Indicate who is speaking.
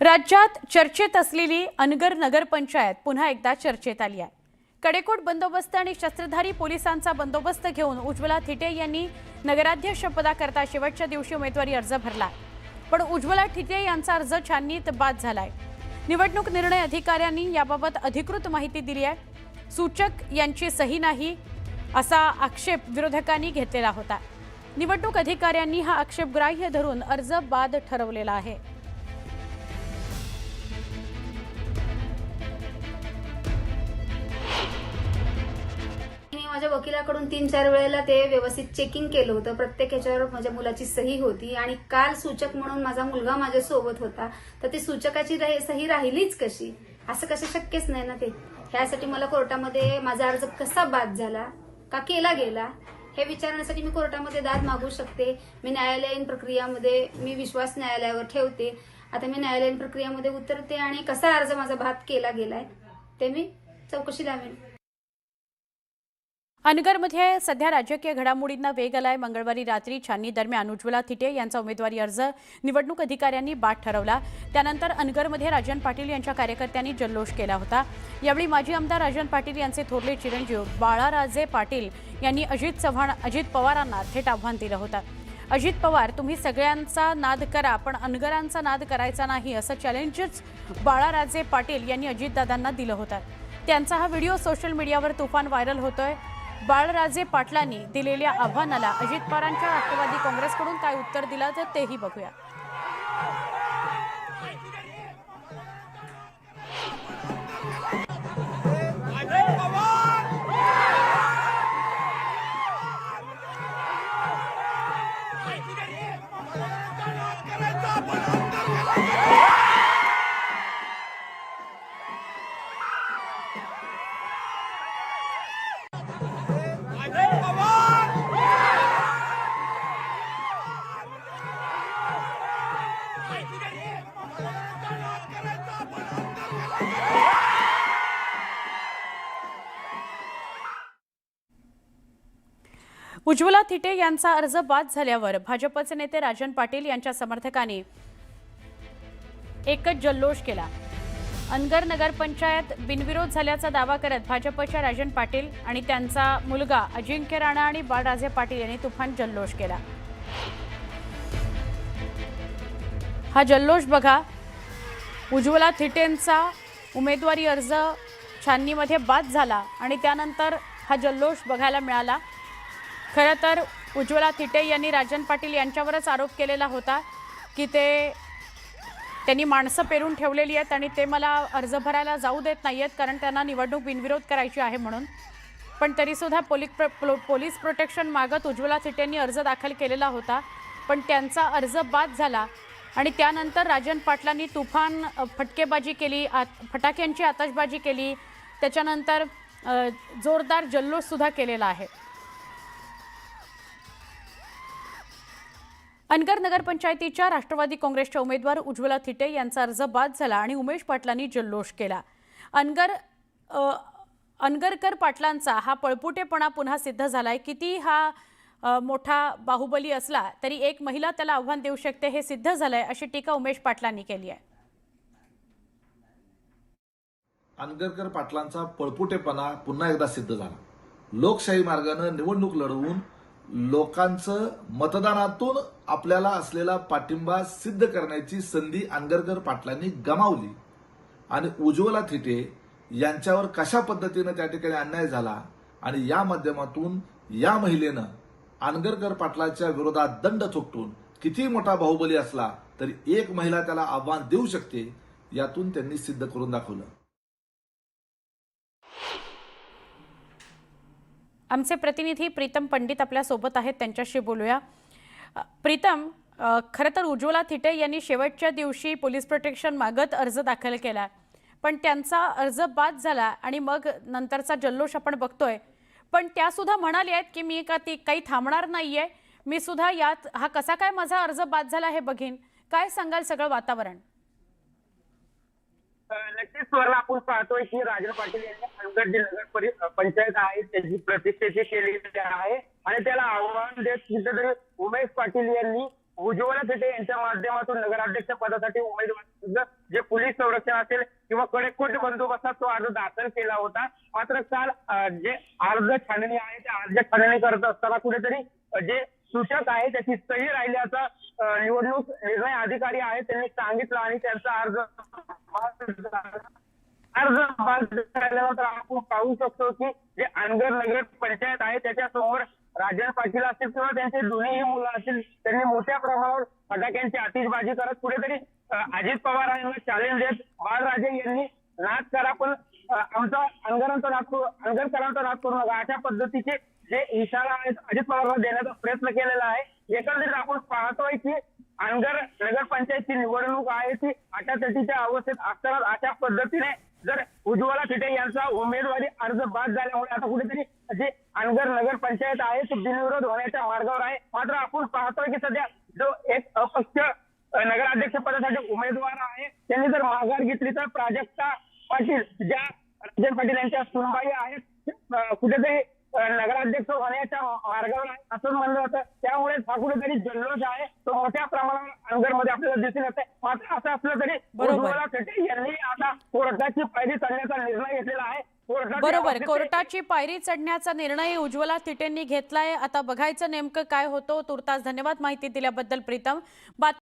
Speaker 1: राज्यात चर्चेत असलेली अनगर नगरपंचायत पुन्हा एकदा चर्चेत आली आहे. कडेकोट बंदोबस्त आणि शस्त्रधारी पोलिसांचा बंदोबस्त घेऊन उज्ज्वला थिटे यांनी नगराध्यक्ष पदाकरता शेवटच्या दिवशी उमेदवारी अर्ज भरला पण उज्ज्वला थिटे यांचा अर्ज छाननीत बाद झालाय. निवडणूक निर्णय अधिकाऱ्यांनी याबाबत अधिकृत माहिती दिली आहे. सूचक यांची सही नाही असा आक्षेप विरोधकांनी घेतलेला होता. निवडणूक अधिकाऱ्यांनी हा आक्षेप ग्राह्य धरून अर्ज बाद ठरवलेला आहे.
Speaker 2: मी माझ्या वकिलाकडून तीन चार वेळेला ते व्यवस्थित चेकिंग केलं होतं. प्रत्येक ह्याच्यावर माझ्या मुलाची सही होती आणि काल सूचक म्हणून माझा मुलगा माझ्या सोबत होता. तर ती सूचकाची सही राहिलीच कशी? असं कसं शक्यच नाही ना ते. ह्यासाठी मला कोर्टामध्ये माझा अर्ज कसा बाद झाला? का केला गेला? हे विचारण्यासाठी मी कोर्टामध्ये दाद मागू शकते. मी न्यायालयीन प्रक्रियामध्ये मी विश्वास न्यायालयावर ठेवते. आता मी न्यायालयीन प्रक्रियामध्ये उतरते आणि कसा अर्ज माझा बाद केला गेलाय? ते मी चौकशी लावेन.
Speaker 1: अनगरमध्ये सध्या राजकीय घडामोडींना वेग आलाय. मंगळवारी रात्री छाननी दरम्यान उज्ज्वला थिटे यांचा उमेदवारी अर्ज निवडणूक अधिकाऱ्यांनी बाद ठरवला. त्यानंतर अनगरमध्ये राजन पाटील यांच्या कार्यकर्त्यांनी जल्लोष केला होता. यावेळी माजी आमदार राजन पाटील यांचे थोरले चिरंजीव बाळाराजे पाटील यांनी अजित चव्हाण अजित पवारांना थेट आव्हान दिलं होतं. अजित पवार तुम्ही सगळ्यांचा नाद करा पण अनगरांचा नाद करायचा नाही असं चॅलेंजच बाळाराजे पाटील यांनी अजितदादांना दिलं होतं. त्यांचा हा व्हिडिओ सोशल मीडियावर तुफान व्हायरल होतोय. बाळराजे पाटलांनी दिलेल्या आव्हानाला अजित पवारांच्या राष्ट्रवादी काँग्रेसकडून काय उत्तर दिलं तर तेही बघूया. उज्ज्वला थिटे यांचा अर्ज बाद झाल्यावर भाजपचे नेते राजन पाटील यांच्या समर्थकांनी एकच जल्लोष केला. अनगर नगरपंचायत बिनविरोध झाल्याचा दावा करत भाजपच्या राजन पाटील आणि त्यांचा मुलगा अजिंक्य राणा आणि बाळराजे पाटील यांनी तुफान जल्लोष केला. हा जल्लोष बघा. उज्ज्वला थिटेंचा उमेदवारी अर्ज छाननीमध्ये बाद झाला आणि त्यानंतर हा जल्लोष बघायला मिळाला. खरं तर उज्ज्वला थिटे यांनी राजन पाटील यांच्यावरच आरोप केलेला होता की ते त्यांनी माणसं पेरून ठेवलेली आहेत आणि ते मला अर्ज भरायला जाऊ देत नाही आहेत कारण त्यांना निवडणूक बिनविरोध करायची आहे म्हणून. पण तरीसुद्धा पोलीस प्र पोलीस प्रोटेक्शन मागत उज्ज्वला थिटेंनी अर्ज दाखल केलेला होता. पण त्यांचा अर्ज बाद झाला. आणि त्यानंतर राजन पाटलांनी तुफान फटकेबाजी केली आत फटाक्यांची आतषबाजी केली. त्याच्यानंतर जोरदार जल्लोषसुद्धा केलेला आहे. अनगर नगरपंचायतीच्या राष्ट्रवादी काँग्रेसच्या उमेदवार उज्ज्वला थिटे यांचा अर्ज बाद झाला आणि उमेश पाटलांनी जल्लोष केला. अनगर अनगरकर पाटलांचा हा पळपुटेपणा पुन्हा सिद्ध झाला आहे किती हा मोठा बाहुबली असला तरी एक महिला त्याला आव्हान देऊ शकते हे सिद्ध झालंय अशी टीका उमेश पाटलांनी केली आहे.
Speaker 3: अनगरकर पाटलांचा पळपुटेपणा पुन्हा एकदा सिद्ध झाला. लोकशाही मार्गानं निवडणूक लढवून लोकांचं मतदानातून आपल्याला असलेला पाठिंबा सिद्ध करण्याची संधी अनगरकर पाटलांनी गमावली. आणि उज्ज्वला थिटे यांच्यावर कशा पद्धतीनं त्या ठिकाणी अन्याय झाला आणि या माध्यमातून या महिलेनं आनगरकर पाटलाच्या विरोधात दंड थोपटून किती मोठा बाहुबली असला तरी एक महिला त्याला आव्हान देऊ शकते यातून त्यांनी सिद्ध करून दाखवलं.
Speaker 1: आमचे प्रतिनिधी प्रीतम पंडित आपल्यासोबत आहेत त्यांच्याशी बोलूया. प्रीतम खरं तर उज्ज्वला थिटे यांनी शेवटच्या दिवशी पोलीस प्रोटेक्शन मागत अर्ज दाखल केला. पण त्यांचा अर्ज बाद झाला आणि मग नंतरचा जल्लोष आपण बघतोय. पण त्या सुद्धा म्हणाले आहेत की मी का ती काही थांबणार नाहीये. मी सुद्धा यात हा कसा काय माझा अर्ज बाद झाला हे बघीन. काय सांगाल सगळं वातावरण?
Speaker 4: नक्कीच स्वर्ण आपण पाहतोय की राजन पाटील यांनी अनगड जी नगर परि- पंचायत आहे त्याची प्रतिष्ठेची केलेली आहे. आणि त्याला आव्हान देत कुठेतरी उमेश पाटील यांनी उज्ज्वला थिटे यांच्या माध्यमातून नगराध्यक्ष पदासाठी उमेदवार जे पोलीस संरक्षण असेल किंवा कडेकोट बंदोबस्तात तो अर्ज दाखल केला होता मात्र काल जे अर्ज छाननी आहे त्या अर्ज छाननी करत असताना कुठेतरी जे सूचक आहे त्याची सही राहिल्याचा निवडणूक निर्णय अधिकारी आहे त्यांनी सांगितलं आणि त्यांचा अर्ज अर्ज झाल्यानंतर आपण पाहू शकतो की जे अनगर नगर पंचायत आहे त्याच्यासमोर राजन पाटील असतील किंवा त्यांचे दोन्हीही मुलं असतील त्यांनी मोठ्या प्रमाणावर फटाक्यांची आतिषबाजी करत कुठेतरी अजित पवार यांना चॅलेंज हो, देत. बाळराजे यांनी नाच करा पण आमचा अनगरांचा नाच करू अनगरकरांचा नाच करू नका. अशा पद्धतीचे जे इशारा आहेत अजित पवारला देण्याचा प्रयत्न केलेला आहे. एकंदरीत आपण पाहतोय की अनगर नगरपंचायतची निवडणूक आहे ती अटातटीच्या अवस्थेत असताना अशा पद्धतीने जर उज्ज्वला थिटे यांचा उमेदवारी अर्ज बाद झाल्यामुळे आता कुठेतरी जे अनगर नगर पंचायत आहे तो बिनविरोध होण्याच्या मार्गावर आहे. मात्र आपण पाहतोय की सध्या जो एक अपक्ष नगराध्यक्ष पदासाठी उमेदवार आहे. त्यांनी जर माघार घेतली तर प्राजक्ता पाटील ज्या राजन पाटील यांच्या सुनबाई आहेत कुठेतरी नगराध्यक्ष होण्याच्या मार्गावर आहे असं म्हणलं जातं. त्यामुळे हा कुठेतरी जल्लोष आहे. तो मोठ्या प्रमाणावर अनगरमध्ये आपल्याला दिसून येत मात्र असं असलं तरी
Speaker 1: बरोबर.
Speaker 4: उज्ज्वला थिटे यांनी आता कोर्टाची पायरी चढण्याचा निर्णय घेतलेला आहे.
Speaker 1: बरोबर. कोर्टाची पायरी चढण्याचा निर्णय उज्ज्वला थिटेंनी घेतलाय. आता बघायचं नेमकं काय होतं. तुर्तास धन्यवाद माहिती दिल्याबद्दल प्रीतम.